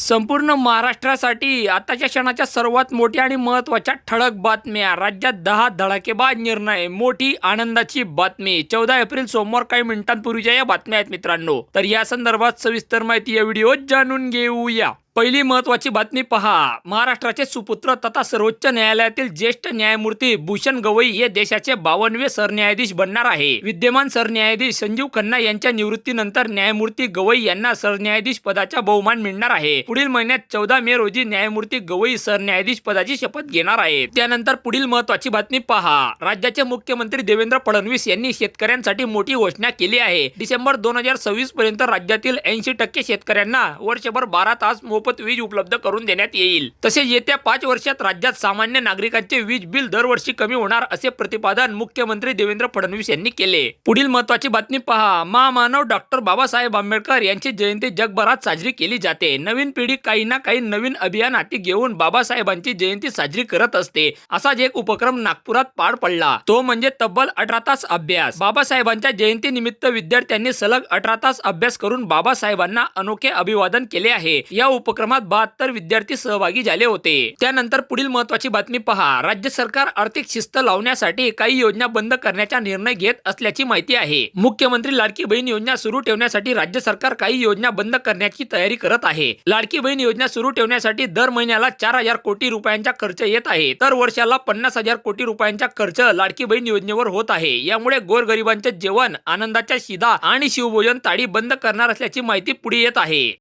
संपूर्ण महाराष्ट्रासाठी आताच्या क्षणाच्या सर्वात मोठ्या आणि महत्त्वाच्या ठळक बातम्या. राज्यात दहा धडाकेबाज निर्णय मोठी आनंदाची बातमी. चौदा एप्रिल सोमवार काही मिनिटांपूर्वीच्या या बातम्या आहेत मित्रांनो. तर या संदर्भात सविस्तर माहिती या व्हिडिओ जाणून घेऊया. पहिली महत्वाची बातमी पहा. महाराष्ट्राचे सुपुत्र तथा सर्वोच्च न्यायालयातील ज्येष्ठ न्यायमूर्ती भूषण गवई हे देशाचे बावनवे सरन्यायाधीश बनणार आहे. विद्यमान सरन्यायाधीश संजीव खन्ना यांच्या निवृत्तीनंतर न्यायमूर्ती गवई यांना सरन्यायाधीश पदाचा बहुमान मिळणार आहे. पुढील महिन्यात चौदा मे रोजी न्यायमूर्ती गवई सरन्यायाधीश पदाची शपथ घेणार आहे त्यानंतर पुढील महत्वाची बातमी पहा. राज्याचे मुख्यमंत्री देवेंद्र फडणवीस यांनी शेतकऱ्यांसाठी मोठी घोषणा केली आहे. डिसेंबर दोन हजार सव्वीस पर्यंत राज्यातील ऐंशी टक्के शेतकऱ्यांना वर्षभर बारा तास मोफत वीज उपलब्ध करून देण्यात येईल. तसेच येत्या पाच वर्षात राज्यात सामान्य नागरिकांचे वीज बिल दरवर्षी कमी होणार असे प्रतिपादन मुख्यमंत्री देवेंद्र फडणवीस यांनी केले. पुढील महत्वाची बातमी पहा. महामानव डॉक्टर बाबासाहेब आंबेडकर यांची जयंती जगभरात साजरी केली जाते. नवीन पिढी काही ना काही नवीन अभियान हाती घेऊन बाबासाहेबांची जयंती साजरी करत असते. असाच एक उपक्रम नागपुरात पार पडला. तो म्हणजे तब्बल अठरा तास अभ्यास. बाबासाहेबांच्या जयंती निमित्त विद्यार्थ्यांनी सलग अठरा तास अभ्यास करून बाबासाहेबांना अनोखे अभिवादन केले आहे. या उप उपक्रमात बहात्तर विद्यार्थी सहभागी झाले होते. त्यानंतर पुढील महत्वाची बातमी पहा. राज्य सरकार आर्थिक शिस्त लावण्यासाठी काही योजना बंद करण्याचा निर्णय घेत असल्याची माहिती आहे. मुख्यमंत्री लाडकी बहीण योजना सुरू ठेवण्यासाठी राज्य सरकार काही योजना बंद करण्याची तयारी करत आहे. लाडकी बहीण योजना सुरू ठेवण्यासाठी दर महिन्याला चार हजार कोटी रुपयांचा खर्च येत आहे. तर वर्षाला पन्नास हजार कोटी रुपयांचा खर्च लाडकी बहीण योजनेवर होत आहे. यामुळे गोरगरिबांचे जेवण आनंदाच्या शिदा आणि शिवभोजन ताडी बंद करणार असल्याची माहिती पुढे येत आहे.